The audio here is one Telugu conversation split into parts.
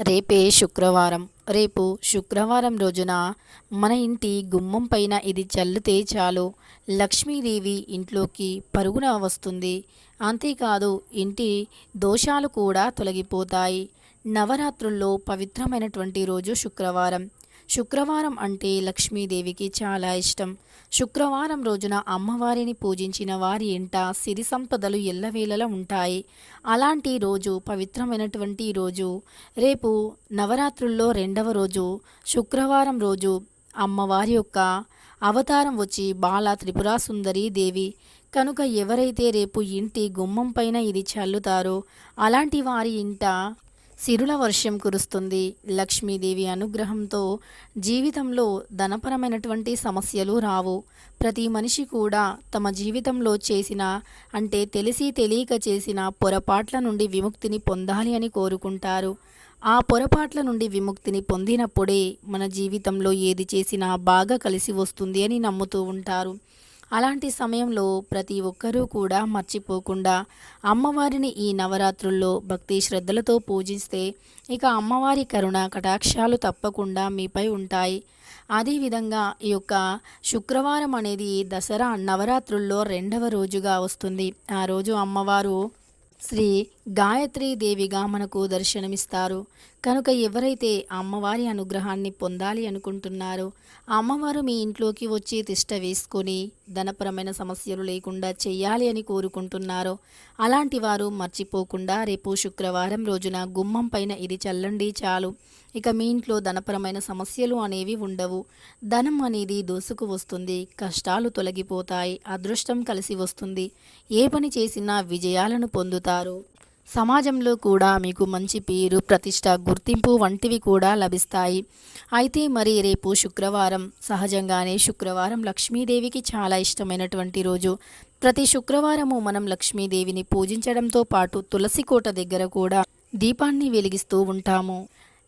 రేపే శుక్రవారం. రేపు శుక్రవారం రోజున మన ఇంటి గుమ్మం పైన ఇది చల్లితే చాలు. లక్ష్మీదేవి ఇంట్లోకి పరుగున వస్తుంది. అంతేకాదు ఇంటి దోషాలు కూడా తొలగిపోతాయి. నవరాత్రుల్లో పవిత్రమైనటువంటి రోజు శుక్రవారం. శుక్రవారం అంటే లక్ష్మీదేవికి చాలా ఇష్టం. శుక్రవారం రోజున అమ్మవారిని పూజించిన వారి ఇంట సిరి సంపదలు ఎల్లవేళలా ఉంటాయి. అలాంటి రోజు పవిత్రమైనటువంటి రోజు రేపు నవరాత్రుల్లో రెండవ రోజు శుక్రవారం రోజు అమ్మవారి యొక్క అవతారం వచ్చి బాల త్రిపురాసుందరీ దేవి. కనుక ఎవరైతే రేపు ఇంటి గుమ్మం పైన ఇది చల్లుతారో అలాంటి వారి ఇంట సిరుల వర్షం కురుస్తుంది. లక్ష్మీదేవి అనుగ్రహంతో జీవితంలో ధనపరమైనటువంటి సమస్యలు రావు. ప్రతి మనిషి కూడా తమ జీవితంలో చేసిన అంటే తెలిసి తెలియక చేసిన పొరపాట్ల నుండి విముక్తిని పొందాలి అని కోరుకుంటారు. ఆ పొరపాట్ల నుండి విముక్తిని పొందినప్పుడే మన జీవితంలో ఏది చేసినా బాగా కలిసి వస్తుంది అని నమ్ముతూ ఉంటారు. అలాంటి సమయంలో ప్రతి ఒక్కరూ కూడా మర్చిపోకుండా అమ్మవారిని ఈ నవరాత్రుల్లో భక్తి శ్రద్ధలతో పూజిస్తే ఇక అమ్మవారి కరుణ కటాక్షాలు తప్పకుండా మీపై ఉంటాయి. అదేవిధంగా ఈ యొక్క శుక్రవారం అనేది దసరా నవరాత్రుల్లో రెండవ రోజుగా వస్తుంది. ఆ రోజు అమ్మవారు శ్రీ దేవిగా మనకు దర్శనమిస్తారు. కనుక ఎవరైతే అమ్మవారి అనుగ్రహాన్ని పొందాలి అనుకుంటున్నారో అమ్మవారు మీ ఇంట్లోకి వచ్చి తిష్ట వేసుకొని ధనపరమైన సమస్యలు లేకుండా చేయాలి అని కోరుకుంటున్నారో అలాంటి వారు మర్చిపోకుండా రేపు శుక్రవారం రోజున గుమ్మం పైన ఇది చల్లండి చాలు. ఇక మీ ఇంట్లో ధనపరమైన సమస్యలు అనేవి ఉండవు. ధనం అనేది దోసుకు వస్తుంది కష్టాలు తొలగిపోతాయి అదృష్టం కలిసి వస్తుంది. ఏ పని చేసినా విజయాలను పొందుతారు. సమాజంలో కూడా మీకు మంచి పేరు ప్రతిష్ట గుర్తింపు వంటివి కూడా లభిస్తాయి. అయితే మరి రేపు శుక్రవారం సహజంగానే శుక్రవారం లక్ష్మీదేవికి చాలా ఇష్టమైనటువంటి రోజు. ప్రతి శుక్రవారము మనం లక్ష్మీదేవిని పూజించడంతో పాటు తులసి కోట దగ్గర కూడా దీపాన్ని వెలిగిస్తూ ఉంటాము.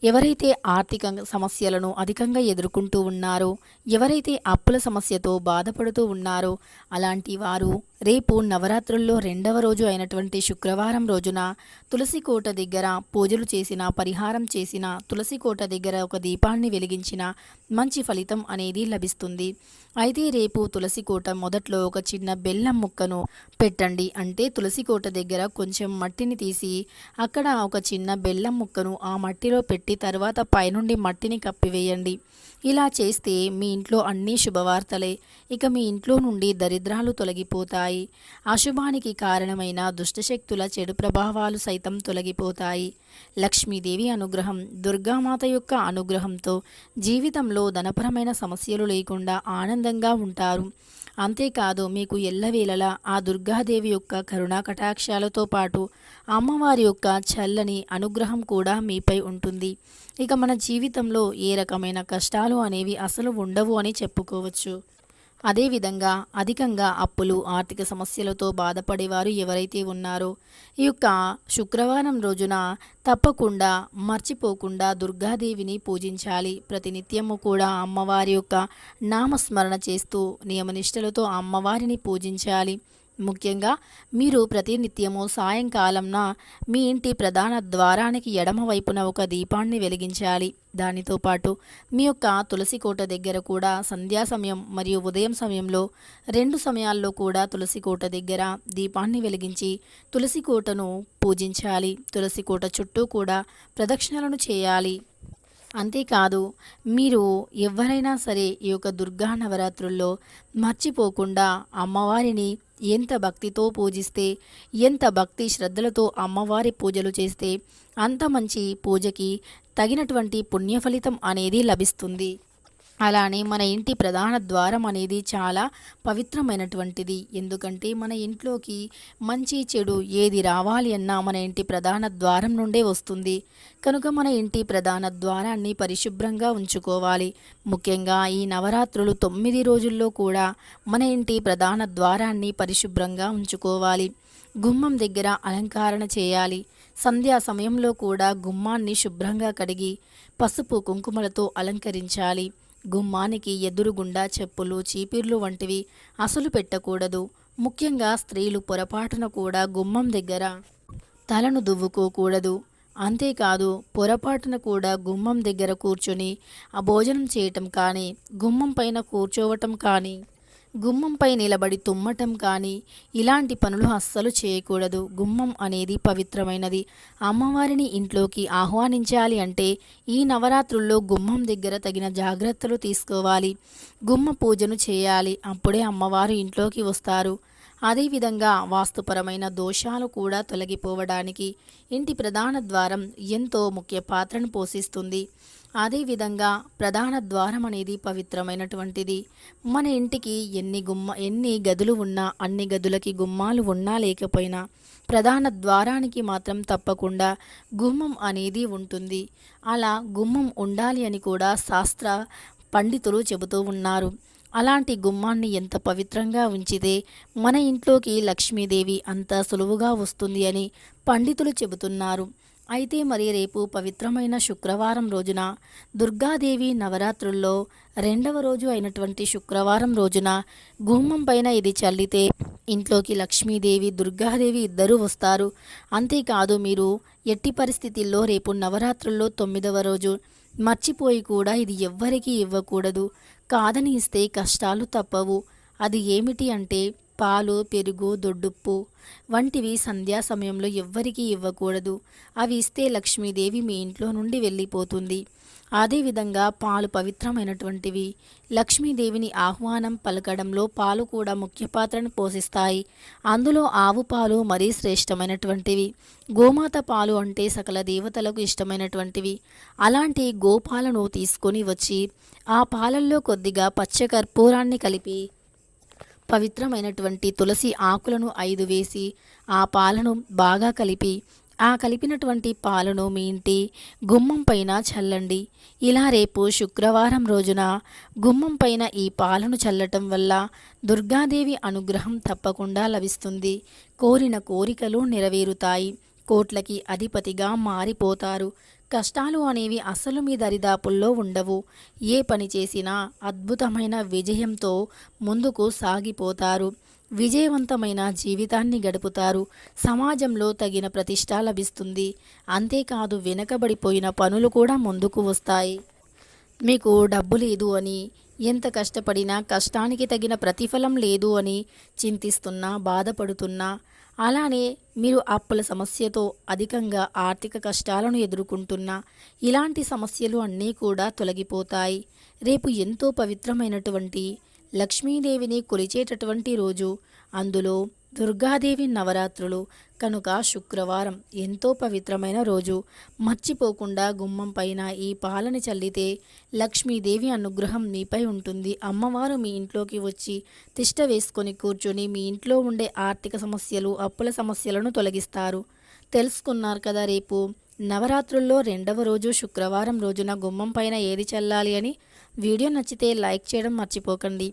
ఎవరైతే ఆర్థిక సమస్యలను అధికంగా ఎదుర్కొంటూ ఉన్నారో ఎవరైతే అప్పుల సమస్యతో బాధపడుతూ ఉన్నారో అలాంటి వారు రేపు నవరాత్రుల్లో రెండవ రోజు అయినటువంటి శుక్రవారం రోజున తులసి కోట దగ్గర పూజలు చేసిన పరిహారం చేసిన తులసి కోట దగ్గర ఒక దీపాన్ని వెలిగించిన మంచి ఫలితం అనేది లభిస్తుంది. అయితే రేపు తులసి కోట మొదట్లో ఒక చిన్న బెల్లం ముక్కను పెట్టండి అంటే తులసి కోట దగ్గర కొంచెం మట్టిని తీసి అక్కడ ఒక చిన్న బెల్లం ముక్కను ఆ మట్టిలో పెట్టి తర్వాత పైనుండి మట్టిని కప్పివేయండి. ఇలా చేస్తే మీ ఇంట్లో అన్ని శుభవార్తలే. ఇక మీ ఇంట్లో నుండి దరిద్రాలు తొలగిపోతాయి. అశుభానికి కారణమైన దుష్టశక్తుల చెడు ప్రభావాలు సైతం తొలగిపోతాయి. లక్ష్మీదేవి అనుగ్రహం దుర్గామాత యొక్క అనుగ్రహంతో జీవితంలో ధనపరమైన సమస్యలు లేకుండా ఆనందంగా ఉంటారు. అంతేకాదు మీకు ఎల్లవేళలా ఆ దుర్గాదేవి యొక్క కరుణా కటాక్షాలతో పాటు అమ్మవారి యొక్క చల్లని అనుగ్రహం కూడా మీపై ఉంటుంది. ఇక మన జీవితంలో ఏ రకమైన కష్టాలు అనేవి అసలు ఉండవు అని చెప్పుకోవచ్చు. అదేవిధంగా అధికంగా అప్పులు ఆర్థిక సమస్యలతో బాధపడేవారు ఎవరైతే ఉన్నారో ఈ యొక్క శుక్రవారం రోజున తప్పకుండా మర్చిపోకుండా దుర్గాదేవిని పూజించాలి. ప్రతినిత్యము కూడా అమ్మవారి యొక్క నామస్మరణ చేస్తూ నియమనిష్టలతో అమ్మవారిని పూజించాలి. ముఖ్యంగా మీరు ప్రతినిత్యము సాయంకాలంన మీ ఇంటి ప్రధాన ద్వారానికి ఎడమ వైపున ఒక దీపాన్ని వెలిగించాలి. దానితో పాటు మీ యొక్క తులసి కోట దగ్గర కూడా సంధ్యా సమయం మరియు ఉదయం సమయంలో రెండు సమయాల్లో కూడా తులసి కోట దగ్గర దీపాన్ని వెలిగించి తులసి కోటను పూజించాలి. తులసి కోట చుట్టూ కూడా ప్రదక్షిణలను చేయాలి. అంతేకాదు మీరు ఎవరైనా సరే ఈ యొక్క దుర్గా నవరాత్రుల్లో మర్చిపోకుండా అమ్మవారిని ఎంత భక్తితో పూజిస్తే ఎంత భక్తి శ్రద్ధలతో అమ్మవారి పూజలు చేస్తే అంత మంచి పూజకి తగినటువంటి పుణ్యఫలితం అనేది లభిస్తుంది. అలానే మన ఇంటి ప్రధాన ద్వారం అనేది చాలా పవిత్రమైనటువంటిది. ఎందుకంటే మన ఇంట్లోకి మంచి చెడు ఏది రావాలి అన్నా మన ఇంటి ప్రధాన ద్వారం నుండే వస్తుంది. కనుక మన ఇంటి ప్రధాన ద్వారాన్ని పరిశుభ్రంగా ఉంచుకోవాలి. ముఖ్యంగా ఈ నవరాత్రులు తొమ్మిది రోజుల్లో కూడా మన ఇంటి ప్రధాన ద్వారాన్ని పరిశుభ్రంగా ఉంచుకోవాలి. గుమ్మం దగ్గర అలంకరణ చేయాలి. సంధ్యా సమయంలో కూడా గుమ్మాన్ని శుభ్రంగా కడిగి పసుపు కుంకుమలతో అలంకరించాలి. గుమ్మానికి ఎదురుగుండా చెప్పులు చీపిర్లు వంటివి అసలు పెట్టకూడదు. ముఖ్యంగా స్త్రీలు పొరపాటున కూడా గుమ్మం దగ్గర తలను దువ్వుకోకూడదు. అంతేకాదు పొరపాటున కూడా గుమ్మం దగ్గర కూర్చొని ఆ భోజనం చేయటం కానీ గుమ్మం పైన కూర్చోవటం కానీ గుమ్మంపై నిలబడి తుమ్మటం కానీ ఇలాంటి పనులు అస్సలు చేయకూడదు. గుమ్మం అనేది పవిత్రమైనది. అమ్మవారిని ఇంట్లోకి ఆహ్వానించాలి అంటే ఈ నవరాత్రుల్లో గుమ్మం దగ్గర తగిన జాగ్రత్తలు తీసుకోవాలి. గుమ్మ పూజను చేయాలి. అప్పుడే అమ్మవారు ఇంట్లోకి వస్తారు. అదేవిధంగా వాస్తుపరమైన దోషాలు కూడా తొలగిపోవడానికి ఇంటి ప్రధాన ద్వారం ఎంతో ముఖ్య పాత్రను పోషిస్తుంది. అదేవిధంగా ప్రధాన ద్వారం అనేది పవిత్రమైనటువంటిది. మన ఇంటికి ఎన్ని గుమ్మ ఎన్ని గదులు ఉన్నా అన్ని గదులకి గుమ్మాలు ఉన్నా లేకపోయినా ప్రధాన ద్వారానికి మాత్రం తప్పకుండా గుమ్మం అనేది ఉంటుంది. అలా గుమ్మం ఉండాలి అని కూడా శాస్త్ర పండితులు చెబుతూ ఉన్నారు. అలాంటి గుమ్మాన్ని ఎంత పవిత్రంగా ఉంచితే మన ఇంట్లోకి లక్ష్మీదేవి అంత సులువుగా వస్తుంది అని పండితులు చెబుతున్నారు. అయితే మరి రేపు పవిత్రమైన శుక్రవారం రోజున దుర్గాదేవి నవరాత్రుల్లో రెండవ రోజు అయినటువంటి శుక్రవారం రోజున గుమ్మం పైన ఇది చల్లితే ఇంట్లోకి లక్ష్మీదేవి దుర్గాదేవి ఇద్దరూ వస్తారు. అంతేకాదు మీరు ఎట్టి పరిస్థితుల్లో రేపు నవరాత్రుల్లో తొమ్మిదవ రోజు మర్చిపోయి కూడా ఇది ఎవ్వరికీ ఇవ్వకూడదు. కాదని ఇస్తే కష్టాలు తప్పవు. అది ఏమిటి అంటే పాలు పెరుగు దొడ్డుప్పు వంటివి సంధ్యా సమయంలో ఎవ్వరికీ ఇవ్వకూడదు. అవి ఇస్తే లక్ష్మీదేవి మీ ఇంట్లో నుండి వెళ్ళిపోతుంది. అదేవిధంగా పాలు పవిత్రమైనటువంటివి. లక్ష్మీదేవిని ఆహ్వానం పలకడంలో పాలు కూడా ముఖ్య పాత్రను పోషిస్తాయి. అందులో ఆవు పాలు మరీ శ్రేష్టమైనటువంటివి. గోమాత పాలు అంటే సకల దేవతలకు ఇష్టమైనటువంటివి. అలాంటి గోపాలను తీసుకొని వచ్చి ఆ పాలల్లో కొద్దిగా పచ్చకర్పూరాన్ని కలిపి పవిత్రమైనటువంటి తులసి ఆకులను ఐదు వేసి ఆ పాలను బాగా కలిపి ఆ కలిపినటువంటి పాలను మీ ఇంటి గుమ్మం పైన చల్లండి. ఇలా రేపు శుక్రవారం రోజున గుమ్మం పైన ఈ పాలను చల్లటం వల్ల దుర్గాదేవి అనుగ్రహం తప్పకుండా లభిస్తుంది. కోరిన కోరికలు నెరవేరుతాయి. కోట్లకి అధిపతిగా మారిపోతారు. కష్టాలు అనేవి అసలు మీ దరిదాపుల్లో ఉండవు. ఏ పని చేసినా అద్భుతమైన విజయంతో ముందుకు సాగిపోతారు. విజయవంతమైన జీవితాన్ని గడుపుతారు. సమాజంలో తగిన ప్రతిష్ట లభిస్తుంది. అంతేకాదు వెనకబడిపోయిన పనులు కూడా ముందుకు వస్తాయి. మీకు డబ్బు లేదు అని ఎంత కష్టపడినా కష్టానికి తగిన ప్రతిఫలం లేదు అని చింతిస్తున్నా బాధపడుతున్నా అలానే మీరు అప్పుల సమస్యతో అధికంగా ఆర్థిక కష్టాలను ఎదుర్కొంటున్నా ఇలాంటి సమస్యలు అన్నీ కూడా తొలగిపోతాయి. రేపు ఎంతో పవిత్రమైనటువంటి లక్ష్మీదేవిని కొలిచేటటువంటి రోజు. అందులో దుర్గాదేవి నవరాత్రులు కనుక శుక్రవారం ఎంతో పవిత్రమైన రోజు. మర్చిపోకుండా గుమ్మం పైన ఈ పాలని చల్లితే లక్ష్మీదేవి అనుగ్రహం మీపై ఉంటుంది. అమ్మవారు మీ ఇంట్లోకి వచ్చి తిష్ట వేసుకొని కూర్చొని మీ ఇంట్లో ఉండే ఆర్థిక సమస్యలు అప్పుల సమస్యలను తొలగిస్తారు. తెలుసుకున్నారు కదా రేపు. నవరాత్రుల్లో రెండవ రోజు శుక్రవారం రోజున గుమ్మం పైన ఏది చల్లాలి అని? వీడియో నచ్చితే లైక్ చేయడం మర్చిపోకండి.